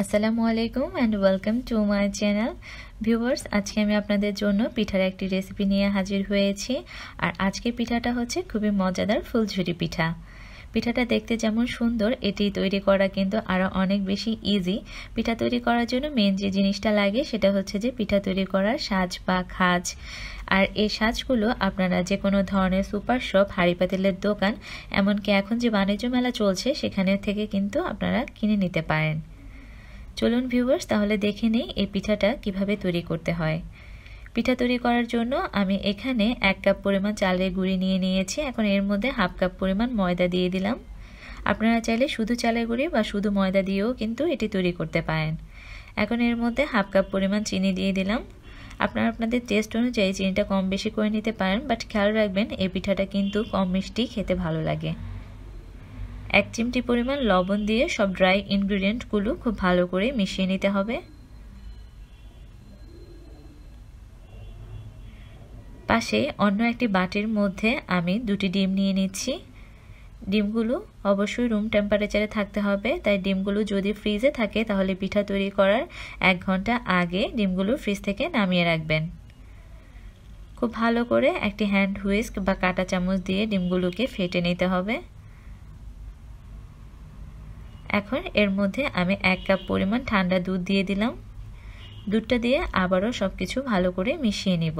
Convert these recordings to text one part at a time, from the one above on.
আসসালামু আলাইকুম and welcome to my channel viewers আজকে আমি আপনাদের জন্য পিঠার একটি রেসিপি নিয়ে হাজির হয়েছি। আর আজকে পিঠাটা হচ্ছে খুবই মজাদার ফুলঝুরি পিঠা। পিঠাটা দেখতে যেমন সুন্দর, এটি তৈরি করা কিন্তু আরও অনেক বেশি ইজি পিঠা তৈরি করার জন্য মেন যে জিনিসটা লাগে, সেটা হচ্ছে যে পিঠা তৈরি করার সাজ বা খাজ। আর এই সাজগুলো আপনারা যে কোনো ধরনের সুপার শপ, হাড়ি পাতিলের দোকান, এমনকি এখন যে বাণিজ্য মেলা চলছে, সেখানে থেকে কিন্তু আপনারা কিনে নিতে পারেন। চলুন ভিউয়ার্স তাহলে দেখে নেই এই পিঠাটা কীভাবে তৈরি করতে হয়। পিঠা তৈরি করার জন্য আমি এখানে এক কাপ পরিমাণ চালের গুঁড়ি নিয়ে নিয়েছি। এখন এর মধ্যে হাফ কাপ পরিমাণ ময়দা দিয়ে দিলাম। আপনারা চাইলে শুধু চালের গুঁড়ি বা শুধু ময়দা দিয়েও কিন্তু এটি তৈরি করতে পারেন। এখন এর মধ্যে হাফ কাপ পরিমাণ চিনি দিয়ে দিলাম। আপনারা আপনাদের টেস্ট অনুযায়ী চিনিটা কম বেশি করে নিতে পারেন বাট খেয়াল রাখবেন, এই পিঠাটা কিন্তু কম মিষ্টি, খেতে ভালো লাগে। এক চিমটি পরিমাণ লবণ দিয়ে সব ড্রাই ইনগ্রিডিয়েন্টগুলো খুব ভালো করে মিশিয়ে নিতে হবে। পাশে অন্য একটি বাটির মধ্যে আমি দুটি ডিম নিয়ে নিচ্ছি। ডিমগুলো অবশ্যই রুম টেম্পারেচারে থাকতে হবে, তাই ডিমগুলো যদি ফ্রিজে থাকে তাহলে পিঠা তৈরি করার এক ঘণ্টা আগে ডিমগুলো ফ্রিজ থেকে নামিয়ে রাখবেন। খুব ভালো করে একটি হ্যান্ড হুইস্ক বা কাটা চামচ দিয়ে ডিমগুলোকে ফেটে নিতে হবে। এখন এর মধ্যে আমি এক কাপ পরিমাণ ঠান্ডা দুধ দিয়ে দিলাম। দুধটা দিয়ে আবারও সব কিছু ভালো করে মিশিয়ে নিব।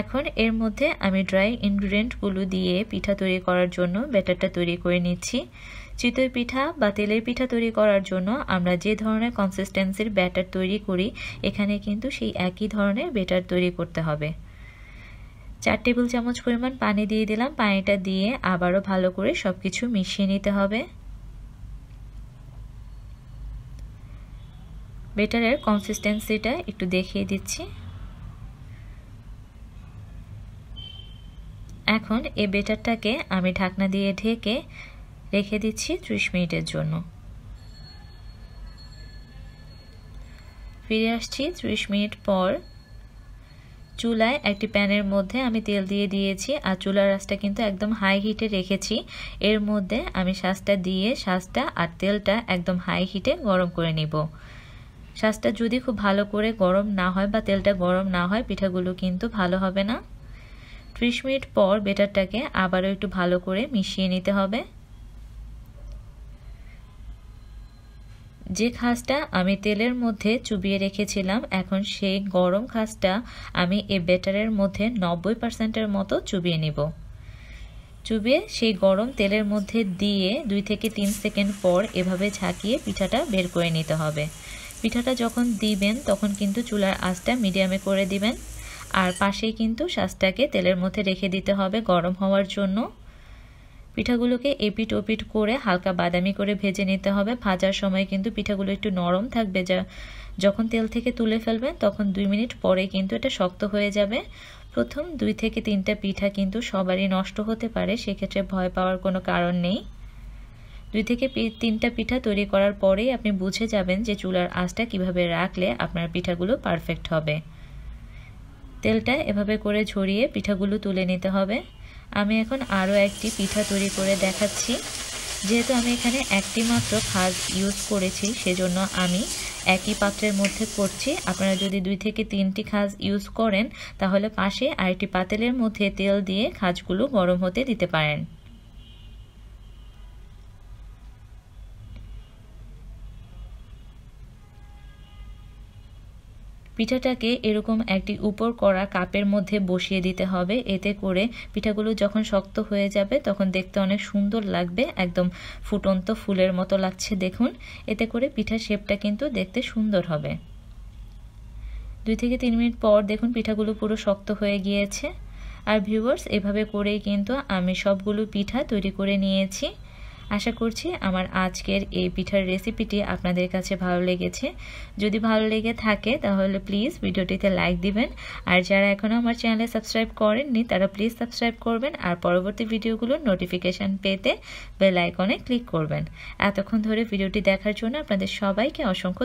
এখন এর মধ্যে আমি ড্রাই ইনগ্রিডিয়েন্টগুলো দিয়ে পিঠা তৈরি করার জন্য ব্যাটারটা তৈরি করে নিচ্ছি। চিতই পিঠা বা তেলের পিঠা তৈরি করার জন্য আমরা যে ধরনের কনসিস্টেন্সির ব্যাটার তৈরি করি, এখানে কিন্তু সেই একই ধরনের ব্যাটার তৈরি করতে হবে। চার টেবিল চামচ পরিমাণ পানি দিয়ে দিলাম। পানিটা দিয়ে আবারও ভালো করে সব কিছু মিশিয়ে নিতে হবে। বেটারের কনসিস্টেন্সিটা একটু দেখিয়ে দিচ্ছি। এখন এই বেটারটাকে আমি ঢাকনা দিয়ে ঢেকে রেখে দিচ্ছি ত্রিশ মিনিটের জন্য। ফিরে আসছি ত্রিশ মিনিট পর চুলায় একটি প্যানের মধ্যে আমি তেল দিয়ে দিয়েছি আর চুলার রাসটা কিন্তু একদম হাই হিটে রেখেছি। এর মধ্যে আমি শাঁসটা দিয়ে শাঁসটা আর তেলটা একদম হাই হিটে গরম করে নিব। শাঁসটা যদি খুব ভালো করে গরম না হয় বা তেলটা গরম না হয়, পিঠাগুলো কিন্তু ভালো হবে না। ত্রিশ মিনিট পর বেটারটাকে আবারও একটু ভালো করে মিশিয়ে নিতে হবে। যে খাসটা আমি তেলের মধ্যে চুবিয়ে রেখেছিলাম, এখন সেই গরম খাসটা আমি এই বেটারের মধ্যে নব্বই পার্সেন্টের মতো চুবিয়ে নিব। চুবিয়ে সেই গরম তেলের মধ্যে দিয়ে দুই থেকে তিন সেকেন্ড পর এভাবে ঝাঁকিয়ে পিঠাটা বের করে নিতে হবে। পিঠাটা যখন দিবেন, তখন কিন্তু চুলার আঁচটা মিডিয়ামে করে দিবেন। আর পাশেই কিন্তু শাঁসটাকে তেলের মধ্যে রেখে দিতে হবে গরম হওয়ার জন্য। পিঠাগুলোকে এপিট ওপিট করে হালকা বাদামি করে ভেজে নিতে হবে। ভাজার সময় কিন্তু পিঠাগুলো একটু নরম থাকবে যা যখন তেল থেকে তুলে ফেলবেন তখন দুই মিনিট পরে কিন্তু এটা শক্ত হয়ে যাবে। প্রথম দুই থেকে তিনটা পিঠা কিন্তু সবারই নষ্ট হতে পারে, সেক্ষেত্রে ভয় পাওয়ার কোনো কারণ নেই। দুই থেকে তিনটা পিঠা তৈরি করার পরেই আপনি বুঝে যাবেন যে চুলার আঁচটা কীভাবে রাখলে আপনার পিঠাগুলো পারফেক্ট হবে। তেলটা এভাবে করে ঝরিয়ে পিঠাগুলো তুলে নিতে হবে। আমি এখন আরও একটি পিঠা তৈরি করে দেখাচ্ছি। যেহেতু আমি এখানে একটি মাত্র খাজ ইউজ করেছি, সেজন্য আমি একই পাত্রের মধ্যে করছি। আপনারা যদি দুই থেকে তিনটি খাজ ইউজ করেন, তাহলে পাশে আরেকটি পাতেলের মধ্যে তেল দিয়ে খাজগুলো গরম হতে দিতে পারেন। পিঠাটাকে এরকম একটি উপর করা কাপের মধ্যে বসিয়ে দিতে হবে। এতে করে পিঠাগুলো যখন শক্ত হয়ে যাবে, তখন দেখতে অনেক সুন্দর লাগবে। একদম ফুটন্ত ফুলের মতো লাগছে দেখুন। এতে করে পিঠার শেপটা কিন্তু দেখতে সুন্দর হবে। দুই থেকে তিন মিনিট পর দেখুন পিঠাগুলো পুরো শক্ত হয়ে গিয়েছে। আর ভিউয়ার্স এভাবে করেই কিন্তু আমি সবগুলো পিঠা তৈরি করে নিয়েছি। আশা করছি আমার আজকের এই পিঠার রেসিপিটি আপনাদের কাছে ভালো লেগেছে। যদি ভালো লেগে থাকে, তাহলে প্লিজ ভিডিওটিতে লাইক দিবেন। আর যারা এখনও আমার চ্যানেলে সাবস্ক্রাইব করেননি, তারা প্লিজ সাবস্ক্রাইব করবেন আর পরবর্তী ভিডিওগুলোর নোটিফিকেশান পেতে বেল আইকনে ক্লিক করবেন। এতক্ষণ ধরে ভিডিওটি দেখার জন্য আপনাদের সবাইকে অসংখ্য